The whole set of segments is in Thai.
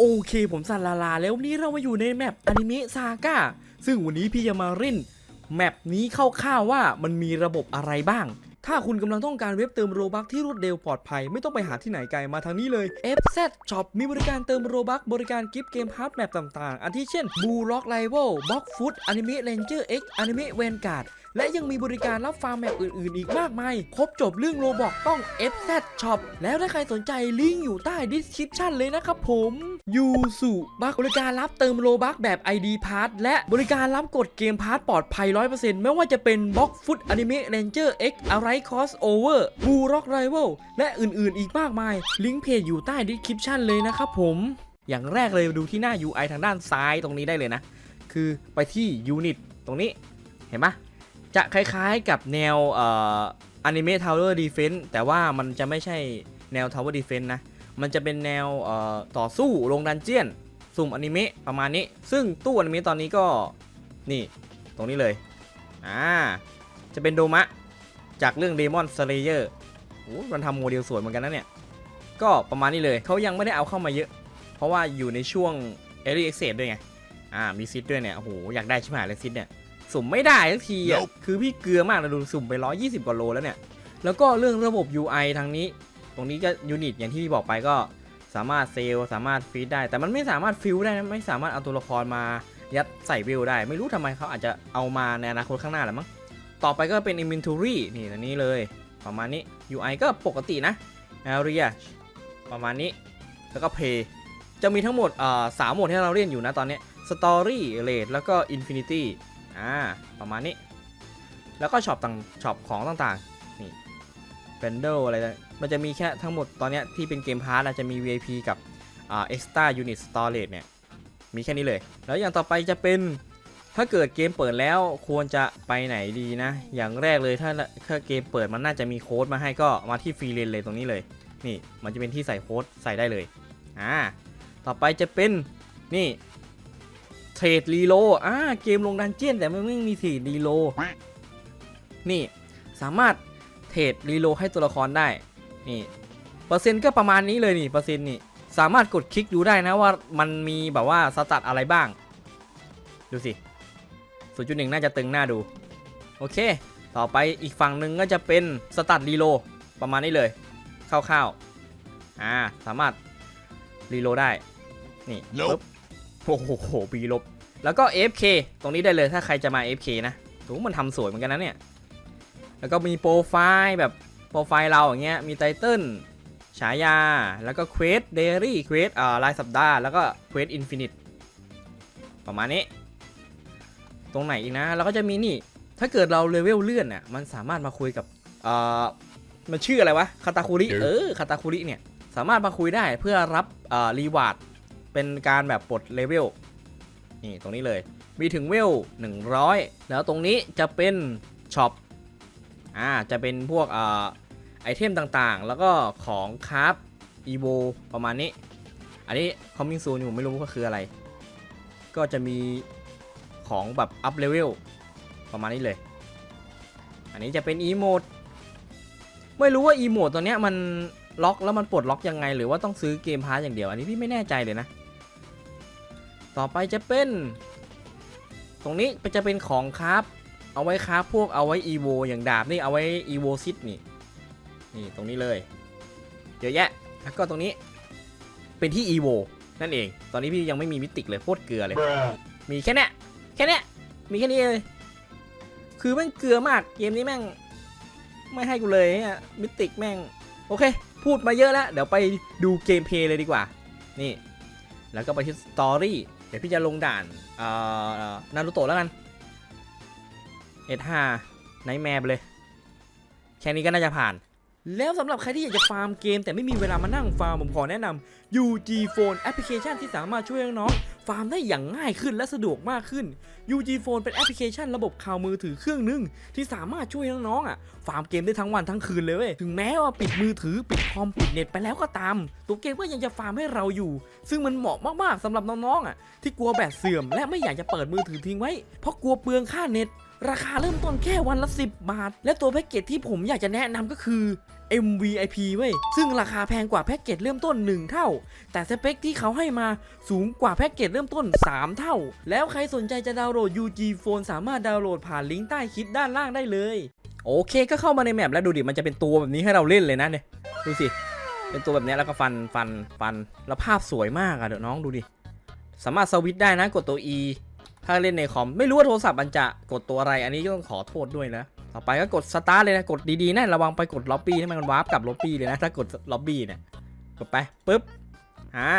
โอเคผมสันลาลาแล้ววันนี้เรามาอยู่ในแมปอนิเมะซาก้าซึ่งวันนี้พี่จะมาเล่นแมปนี้คร่าวๆว่ามันมีระบบอะไรบ้าง ถ้าคุณกำลังต้องการเว็บเติมโรบัคที่รวดเร็วปลอดภัยไม่ต้องไปหาที่ไหนไกลมาทางนี้เลย FZ Shop มีบริการเติมโรบัคบริการกิฟต์เกมพาร์ทแมปต่างๆอาทิเช่น Blue Rock Rival Block Foot Anime Ranger X Anime Vanguard และยังมีบริการรับฟาร์มแมปอื่นๆ อีกมากมาย ครบจบเรื่องโรบอกต้อง FZ Shop แล้วถ้าใครสนใจลิงก์อยู่ใต้ description เลยนะครับผมยูสุบักบริการรับเติมโลบักแบบ ID Pass และบริการรับกดเกมพาร์ทปลอดภัย 100%ไม่ว่าจะเป็นบล็อกฟ Box Foot Anime Ranger X Alright Crossover Blue Rock Rival และอื่นๆ อีกมากมาย ลิงก์เพจอยู่ใต้ description เลยนะครับผม อย่างแรกเลยดูที่หน้า UI ทางด้านซ้ายตรงนี้ได้เลยนะ คือไปที่ Unit ตตรงนี้เห็นปะจะคล้ายๆกับแนวเอ่ออนิเมะทาวเวอร์ดีเฟนต์แต่ว่ามันจะไม่ใช่แนวทาวเวอร์ดีเฟนต์นะ มันจะเป็นแนวเอ่อต่อสู้ลงดันเจียนสุ่มอนิเมะประมาณนี้ ซึ่งตู้อนิเมะตอนนี้ก็นี่ตรงนี้เลยอ่าจะเป็นโดมะ จากเรื่อง Demon Slayer โอ้มันทำโมเดลสวยเหมือนกันนะเนี่ย ก็ประมาณนี้เลยเขายังไม่ได้เอาเข้ามาเยอะ เพราะว่าอยู่ในช่วง Early Access ด้วยไง อ่า มีซิดด้วยเนี่ย โอ้โห อยากได้ชิบหายเลยซิดเนี่ย สุ่มไม่ได้สักทีอะ Nope คือพี่เกลือมากนะดูสุ่มไป 120 กว่าโลแล้วเนี่ย แล้วก็เรื่องระบบ UI ทางนี้ ตรงนี้ก็ยูนิตอย่างที่พี่บอกไปก็สามารถเซลล์สามารถฟีดได้ แต่มันไม่สามารถฟิลได้นะไม่สามารถเอาตัวละครมายัดใส่วิวได้ ไม่รู้ทำไมเขาอาจจะเอามาในอนาคตข้างหน้าแหละมั้ง ต่อไปก็เป็น inventory นี่อันนี้เลย ประมาณนี้ UI ก็ปกตินะ area ประมาณนี้ แล้วก็ pay จะมีทั้งหมดอ่อสามโหมดที่เราเล่นอยู่นะตอนนี้ story rate แล้วก็ infinity อ่าประมาณนี้ แล้วก็ช็อปต่างช็อปของต่างๆ นี่ b a n d l e อะไรนะมันจะมีแค่ทั้งหมดตอนนี้ที่เป็นเกมพาร์ทจะมี VIP กับอ่า extra unit storage เนี่ย มีแค่นี้เลย แล้วอย่างต่อไปจะเป็น ถ้าเกิดเกมเปิดแล้วควรจะไปไหนดีนะ อย่างแรกเลยถ้าถ้าเกมเปิดมันน่าจะมีโค้ดมาให้ก็มาที่ฟรีเลนเลยตรงนี้เลย นี่มันจะเป็นที่ใส่โค้ดใส่ได้เลยอ่าต่อไปจะเป็นนี่เทรดรีโลอ่าเกมลงดันเจียนแต่มันไม่มีเทรดรีโลนี่สามารถเทรดรีโลให้ตัวละครได้นี่เปอร์เซ็นต์ก็ประมาณนี้เลยนี่เปอร์เซ็นต์นี่สามารถกดคลิกดูได้นะว่ามันมีแบบว่าสตัดอะไรบ้าง ดูสิ 0.1 น่าจะตึงหน้าดู โอเค ต่อไปอีกฝั่งหนึ่งก็จะเป็นสตัดรีโลประมาณนี้เลยคร่าวๆอ่าสามารถรีโลได้ นี่ Nope ปึ๊บโอ้โหปีลบ แล้วก็ AFK ตรงนี้ได้เลยถ้าใครจะมา AFK นะถูมันทำสวยเหมือนกันนะเนี่ย แล้วก็มีโปรไฟล์แบบโปรไฟล์เราอย่างเงี้ย มีไตเติ้ลฉายา แล้วก็เควสเดลี่เควสอ่ารายสัปดาห์ แล้วก็เควสอินฟินิต ประมาณนี้ต รงไหนอีกนะ แล้วก็จะมีนี่ ถ้าเกิดเราเลเวลเลื่อนน่ะ มันสามารถมาคุยกับเอ่อมันชื่ออะไรวะ คาตาคุริเออเออ คาตาคุริเนี่ย สามารถมาคุยได้เพื่อรับเอ่อรีวาร์ด เป็นการแบบปลดเลเวล นี่ตรงนี้เลย มีถึงเวล 100 แล้วตรงนี้จะเป็นช็อป อ่า จะเป็นพวกเอ่อไอเทมต่างๆ แล้วก็ของคราฟอีโวประมาณนี้ อันนี้คอมมิ่งซูนผมไม่รู้ว่าคืออะไร ก็จะมี ของแบบอัพเลเวลประมาณนี้เลย อันนี้จะเป็นอีโมดไม่รู้ว่าอีโมดตัวเนี้ยมันล็อกแล้วมันปลดล็อกยังไง หรือว่าต้องซื้อเกมพาร์อย่างเดียว อันนี้พี่ไม่แน่ใจเลยนะ ต่อไปจะเป็น ตรงนี้จะเป็นของคราฟเอาไว้คราฟพวกเอาไว้อีโวอย่างดาบนี่เอาไว้อีโวซิดนี่นี่ตรงนี้เลยเยอะแยะแล้วก็ตรงนี้เป็นที่อีโวนั่นเอง ตอนนี้พี่ยังไม่มีมิติเลยโคตรเกลือเลย มีแค่เนี้ แค่เนี้ยมีแค่นี้เลยคือแม่งเกลือมากเกมนี้แม่ง ไม่ให้กูเลยเนี่ยมิติกแม่ง โอเค พูดมาเยอะแล้ว เดี๋ยวไปดูเกมเพลย์เลยดีกว่า นี่ แล้วก็ไปที่สตอรี่เดี๋ยวพี่จะลงด่านเอ่อนารูโตะแล้วกัน S5 ไนท์แมปเลย แค่นี้ก็น่าจะผ่าน แล้วสำหรับใครที่อยากจะฟาร์มเกม แต่ไม่มีเวลามานั่งฟาร์มผมขอแนะนำ UG Phone แอปพลิเคชันที่สามารถช่วยน้อง ฟาร์มได้อย่างง่ายขึ้นและสะดวกมากขึ้น UG Phone เป็นแอปพลิเคชันระบบข่าวมือถือเครื่องหนึง ที่สามารถช่วยน้องๆอะฟาร์มเกมได้ทั้งวันทั้งคืนเลยเว้ยถึงแม้ว่าปิดมือถือปิดคอมปิดเน็ตไปแล้วก็ตาม ตัวเกมก็ยังจะฟาร์มให้เราอยู่ ซึ่งมันเหมาะมากๆสำหรับน้องๆอะที่กลัวแบตเสื่อมและไม่อยากจะเปิดมือถือทิ้งไว้ เพราะกลัวเปลืองค่าเน็ตราคาเริ่มต้นแค่วันละ 10 บาท และตัวแพ็กเกจที่ผมอยากจะแนะนำก็คือ MVIP เว้ย ซึ่งราคาแพงกว่าแพ็กเกจเริ่มต้น 1 เท่า แต่สเปคที่เขาให้มาสูงกว่าแพ็กเกจเริ่มต้น 3 เท่า แล้วใครสนใจจะดาวน์โหลด UG Phone สามารถดาวน์โหลดผ่านลิงก์ใต้คลิปด้านล่างได้เลย โอเคก็เข้ามาในแมปแล้วดูดิ มันจะเป็นตัวแบบนี้ให้เราเล่นเลยนะเนี่ย ดูสิ เป็นตัวแบบนี้แล้วก็ฟันฟันฟันแล้วภาพสวยมากอะเดี๋ยวน้องดูดิ สามารถสวิตช์ได้นะกดตัว E ถ้าเล่นในคอมไม่รู้ว่าโทรศัพท์มันจะกดตัวอะไร อันนี้ก็ต้องขอโทษด้วยนะ ต่อไปก็กดสตาร์ทเลยนะ กดดีๆนะ ระวังไปกดล็อบบี้ให้มันวาร์ปกลับล็อบบี้เลยนะ ถ้ากดล็อบบี้เนี่ย กดไปปุ๊บ อ่า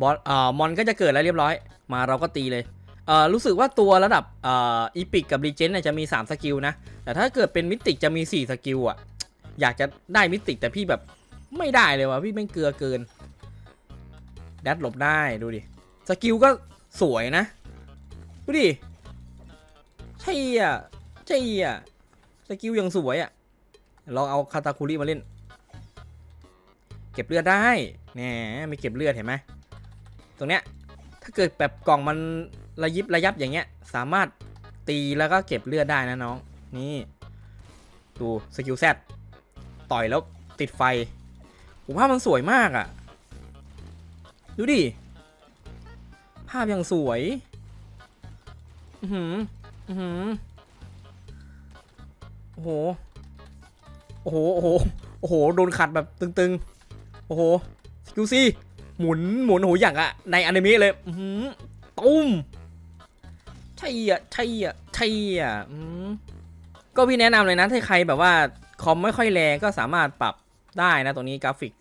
บอลเอ่อมอนก็จะเกิดแล้วเรียบร้อย มาเราก็ตีเลย เอ่อ รู้สึกว่าตัวระดับเอ่ออีพิกกับรีเจนเนี่ยจะมี 3 สกิลนะ แต่ถ้าเกิดเป็นมิติกจะมี 4 สกิลอะ อยากจะได้มิติกแต่พี่แบบไม่ได้เลยว่ะพี่แม่งเกลือเกินแดดหลบได้ดูดิ สกิลก็สวยนะ ดูดิใช่อะ ใช่อะ สกิลยังสวยอะลองเอาคาตาคุริมาเล่น เก็บเลือดได้แหมมีเก็บเลือดเห็นไหม ตรงเนี้ย ถ้าเกิดแบบกล่องมันระยิบระยับอย่างเงี้ย สามารถตีแล้วก็เก็บเลือดได้นะน้อง นี่ ดูสกิลแซดต่อยแล้วติดไฟ ผมว่ามันสวยมากอะ ดูดิ ภาพยังสวย อือหือ อือหือ โอ้โห โอ้โห โอ้โห โอ้โห โดนขัดแบบตึงๆ โอ้โห สกิลซี่ หมุน หมุนโอ้โหอย่างอะในอนิเมะเลยอือหือตุ้มใช่อะใช่อะใช่อะอืมก็พี่แนะนำเลยนะ ถ้าใครแบบว่าคอมไม่ค่อยแรงก็สามารถปรับได้นะ ตรงนี้กราฟิก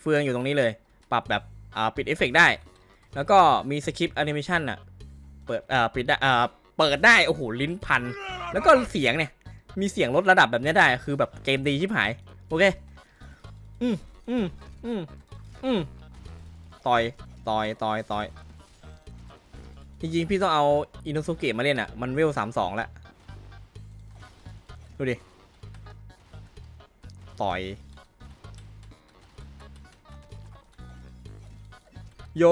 เฟืองอยู่ตรงนี้เลย ปรับแบบอ่าปิดเอฟเฟกต์ได้ แล้วก็มีสคริปต์แอนิเมชันอะเปิดอ่าปิดได้อ่าเปิดได้ โอ้โห ลิ้นพัน แล้วก็เสียงเนี่ย มีเสียงลดระดับแบบนี้ได้ คือแบบเกมดีชิบหาย โอเค อืมอืมอืมอืมต่อย ต่อย ต่อย ต่อย จริงๆ พี่ต้องเอาอินโนสุเกะมาเล่นอะ มันเวลสามสองแล้ว ดูดิ ต่อย โย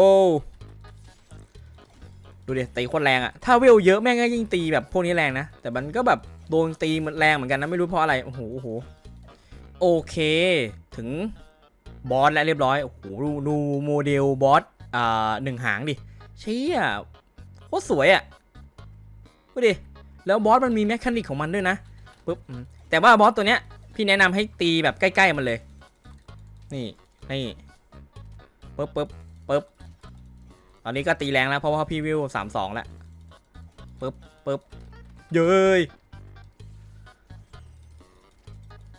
ดูดิตีโคตรแรงอะถ้าเวลเยอะแม่งก็ยิ่งตีแบบพวกนี้แรงนะ แต่มันก็แบบ โดนตีมันแรงเหมือนกันนะไม่รู้เพราะอะไรโอ้โหโอ้โหโอเค ถึงบอสแล้วเรียบร้อยโอ้โหดูโมเดลบอสอ่าหนึ่งหางดิเชี่ยโคตรสวยอะดูดิแล้วบอสมันมีแมคานิกของมันด้วยนะปุ๊บแต่ว่าบอสตัวเนี้ยพี่แนะนำให้ตีแบบใกล้ๆมันเลย นี่นี่ปุ๊บปุ๊บปุ๊บตอนนี้ก็ตีแรงแล้วเพราะว่าพี่วิวสามสองแล้วปึ๊บปึ๊บเย้ย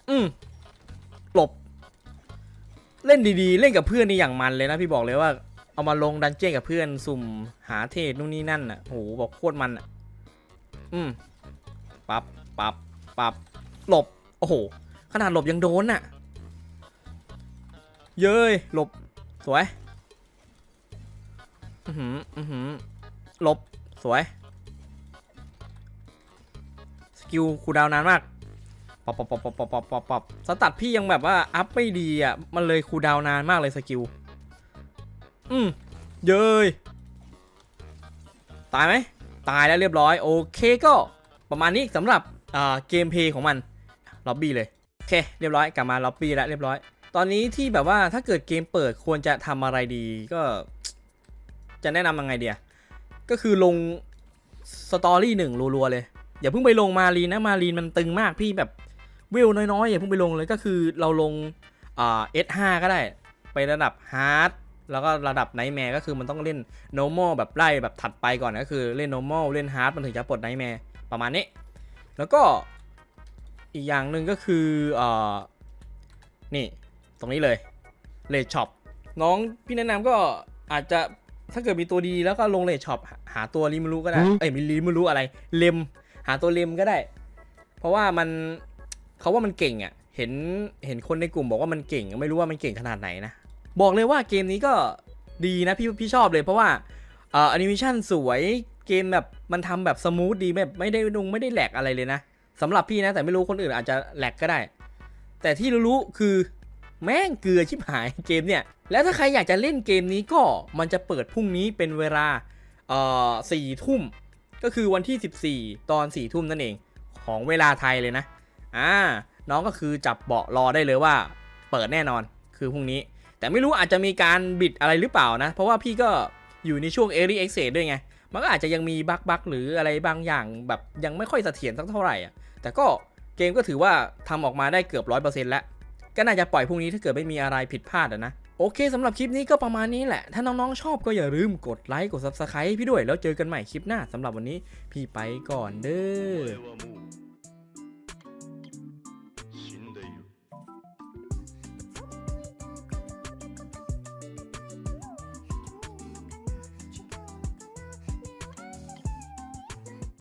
อืมหลบ เล่นดีๆ เล่นกับเพื่อนนี่อย่างมันเลยนะพี่บอกเลยว่า เอามาลงดันเจี้ยนกับเพื่อนสุ่มหาเทศนู่นนี่นั่นอะโหบอกโคตรมันอะ อืมปับปับปับหลบ โอ้โห ขนาดหลบยังโดนอะ เย้ยหลบ สวย อือหือ อือหือหลบ สวย สกิลคูดาวนานมาก ปอบปอบปอบปอบปอบปอบปอบสตัดพี่ยังแบบว่าอัพไม่ดีอะ มันเลยคูดาวนานมากเลยสกิล อืม เย้ย ตายไหม ตายแล้วเรียบร้อย โอเคก็ประมาณนี้สำหรับเกมเพย์ของมัน ล็อบบี้เลย โอเค เรียบร้อย กลับมาล็อบบี้แล้วเรียบร้อย ตอนนี้ที่แบบว่าถ้าเกิดเกมเปิดควรจะทำอะไรดีก็ จะแนะนำยังไงเดียก็คือลงสตอรี่หนึ่งรัวๆเลย อย่าเพิ่งไปลงมาลีนนะมาลีนมันตึงมากพี่แบบ เวลน้อยๆอย่าเพิ่งไปลงเลยก็คือเราลงอ่า S5 ก็ได้ ไประดับฮาร์ดแล้วก็ระดับไนท์แมร์ก็คือมันต้องเล่น normal แบบไล่แบบถัดไปก่อนก็คือเล่น normal เล่น hard มันถึงจะปลดไนท์แมร์ประมาณนี้ แล้วก็อีกอย่างหนึ่งก็คืออ่านี่ตรงนี้เลยเลดช็อปน้องพี่แนะนำก็อาจจะถ้าเกิดมีตัวดีแล้วก็ลงเลทช็อปหาตัวริมูรุก็ได้ เอ้ยมีริมูรุอะไรเลมหาตัวเลมก็ได้ เพราะว่ามัน เขาว่ามันเก่งอะเห็นเห็นคนในกลุ่มบอกว่ามันเก่งไม่รู้ว่ามันเก่งขนาดไหนนะบอกเลยว่าเกมนี้ก็ดีนะพี่พี่ชอบเลยเพราะว่าเอ่อแอนิเมชันสวยเกมแบบมันทำแบบสมูทดีแบบไม่ได้ดุงไม่ได้แหลกอะไรเลยนะสำหรับพี่นะแต่ไม่รู้คนอื่นอาจจะแหลกก็ได้ แต่ที่รู้ๆคือแม่งเกลือชิบหายเกมเนี่ย แล้วถ้าใครอยากจะเล่นเกมนี้ก็มันจะเปิดพรุ่งนี้เป็นเวลาเอ่อสี่ทุ่ม ก็คือวันที่ 14 ตอน4ทุ่มนั่นเอง ของเวลาไทยเลยนะ่าน้องก็คือจับเบาะรอได้เลยว่า เปิดแน่นอนคือพรุ่งนี้ แต่ไม่รู้อาจจะมีการบิดอะไรหรือเปล่านะ เพราะว่าพี่ก็อยู่ในช่วง early access ด้วยไง มันก็อาจจะยังมีบักบักหรืออะไรบางอย่างแบบยังไม่ค่อยเสถียรสักเท่าไหร่อะแต่ก็เกมก็ถือว่าทำออกมาได้เกือบร้อยเปอร์เซ็นต์แล้ว ก็น่าจะปล่อยพรุ่งนี้ถ้าเกิดไม่มีอะไรผิดพลาดนะโอเคสำหรับคลิปนี้ก็ประมาณนี้แหละ ถ้าน้องๆชอบก็อย่าลืมกดไลค์กด Subscribe พี่ด้วย แล้วเจอกันใหม่คลิปหน้าสำหรับวันนี้พี่ไปก่อนเด้อ